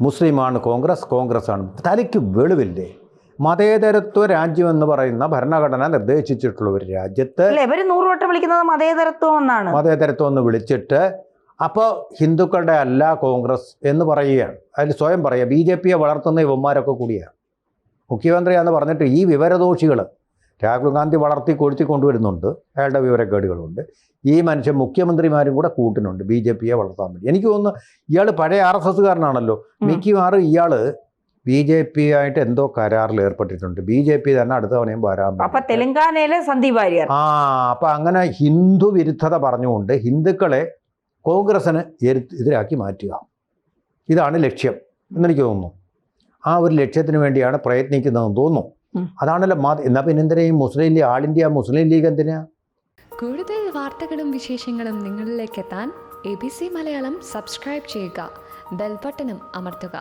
മുസ്ലിമാണ് കോൺഗ്രസ് കോൺഗ്രസ് ആണ് തലയ്ക്ക് വെളിവില്ലേ? മതേതരത്വ രാജ്യം എന്ന് പറയുന്ന ഭരണഘടന നിർദ്ദേശിച്ചിട്ടുള്ള ഒരു രാജ്യത്ത് നൂറുവട്ടം വിളിക്കുന്നത് മതേതരത്വം എന്നാണ്. മതേതരത്വം എന്ന് വിളിച്ചിട്ട് അപ്പോൾ ഹിന്ദുക്കളുടെ അല്ല കോൺഗ്രസ് എന്ന് പറയുകയാണ്. അതിൽ സ്വയം പറയുക. ബി ജെ പിയെ വളർത്തുന്ന ഇവന്മാരൊക്കെ കൂടിയാണ്. മുഖ്യമന്ത്രിയാന്ന് പറഞ്ഞിട്ട് ഈ വിവരദോഷികൾ രാഹുൽ ഗാന്ധി വളർത്തി കൊഴുത്തി കൊണ്ടുവരുന്നുണ്ട്. അയാളുടെ വിവരക്കേടുകളുണ്ട്. ഈ മനുഷ്യൻ മുഖ്യമന്ത്രിമാരും കൂടെ കൂട്ടിനുണ്ട്. ബി ജെ പിയെ വളർത്താൻ വേണ്ടി. എനിക്ക് തോന്നുന്നു ഇയാൾ പഴയ ആർ എസ് എസ്സുകാരനാണല്ലോ. മിക്കവാറും ഇയാൾ ബി ജെ പി ആയിട്ട് എന്തോ കരാറിൽ ഏർപ്പെട്ടിട്ടുണ്ട്. ബി ജെ പി തന്നെ അടുത്ത തവണയും വരാൻ അപ്പൊ. തെലങ്കാനയിലെ സന്ദീപ് വാര്യർ. ആ അപ്പം അങ്ങനെ ഹിന്ദു വിരുദ്ധത പറഞ്ഞുകൊണ്ട് ഹിന്ദുക്കളെ കോൺഗ്രസിന് എതിരാക്കി മാറ്റുക. ഇതാണ് ലക്ഷ്യം. എന്നെനിക്ക് തോന്നുന്നു. ആ ഒരു ലക്ഷ്യത്തിന് വേണ്ടിയാണ് പ്രയത്നിക്കുന്നതെന്ന് തോന്നുന്നു. അതാണല്ലോ മാ എന്നാൽ പിന്നെ എന്തിനാ ഈ മുസ്ലിം ലീഗ് ആൾ ഇന്ത്യ മുസ്ലിം ലീഗ് എന്തിനാ? കൂടുതൽ വാർത്തകളും വിശേഷങ്ങളും നിങ്ങളിലേക്ക് എത്താൻ A B C Malayalam subscribe ചെയ്യുക. ബെൽബട്ടനും അമർത്തുക.